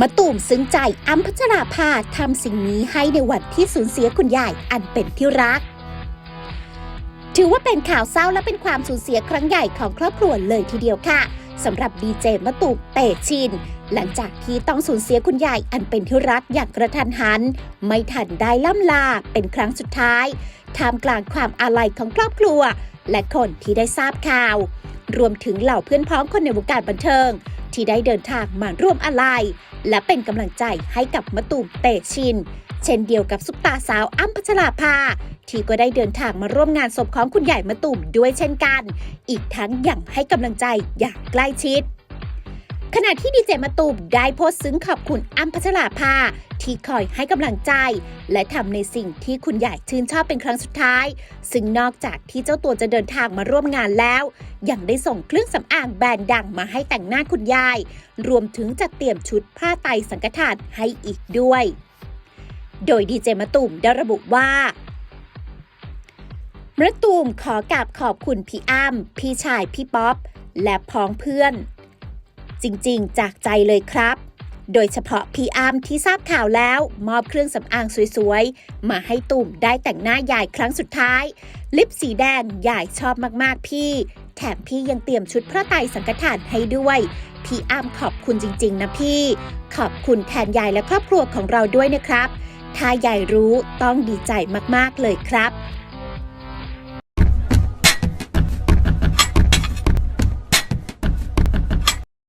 มะตูมซึ้งใจอัมพัชราภาทำสิ่งนี้ให้ในวันที่สูญเสียคุณยายอันเป็นที่รัก ถือว่าเป็นข่าวเศร้าและเป็นความสูญเสียครั้งใหญ่ของครอบครัวเลยทีเดียวค่ะสำหรับดีเจมะตูมเตชิน หลังจากที่ต้องสูญเสียคุณยายอันเป็นที่รักอย่างกระทันหัน ไม่ทันได้ล่ำลาเป็นครั้งสุดท้ายท่ามกลางความอาลัยของครอบครัว และคนที่ได้ทราบข่าว รวมถึงเหล่าเพื่อนพ้องคนในวงการบันเทิง ที่ได้เดินทางมาร่วมอาลัยและเป็นกำลังใจให้กับมะตูมเตชิน เช่นเดียวกับซุปตาสาวอ้ำพัชราภาที่ก็ได้เดินทางมาร่วมงานศพของคุณใหญ่มะตูมด้วยเช่นกัน อีกทั้งยังให้กำลังใจอย่างใกล้ชิด ขณะที่ดีเจมะตูมได้โพสต์ซึ้งขอบคุณอ้ำพัชราภาที่คอยให้กำลังใจ และทำในสิ่งที่คุณใหญ่ชื่นชอบเป็นครั้งสุดท้าย ซึ่งนอกจากที่เจ้าตัวจะเดินทางมาร่วมงานแล้ว ยังได้ส่งเครื่องสำอางแบรนด์ดังมาให้แต่งหน้าคุณยาย รวมถึงจัดเตรียมชุดผ้าไตรสังฆทานให้อีกด้วย โดยดีเจมะตูมได้ระบุว่ามะตูมขอกราบขอบคุณพี่อ้ำพี่ชายพี่ป๊อปและพ้องเพื่อน จริง ๆ จากใจเลยครับ โดยเฉพาะพี่อ้ำที่ทราบข่าวแล้ว มอบเครื่องสำอางสวยๆ มาให้ตุ่มได้แต่งหน้ายายครั้งสุดท้าย ลิปสีแดงยายชอบมากๆพี่ แถมพี่ยังเตรียมชุดพระไตรสังฆทานให้ด้วย พี่อ้ำขอบคุณจริง ๆ นะพี่ ขอบคุณแทนยายและครอบครัวของเราด้วยนะครับ ถ้ายายรู้ต้องดีใจมากๆเลยครับ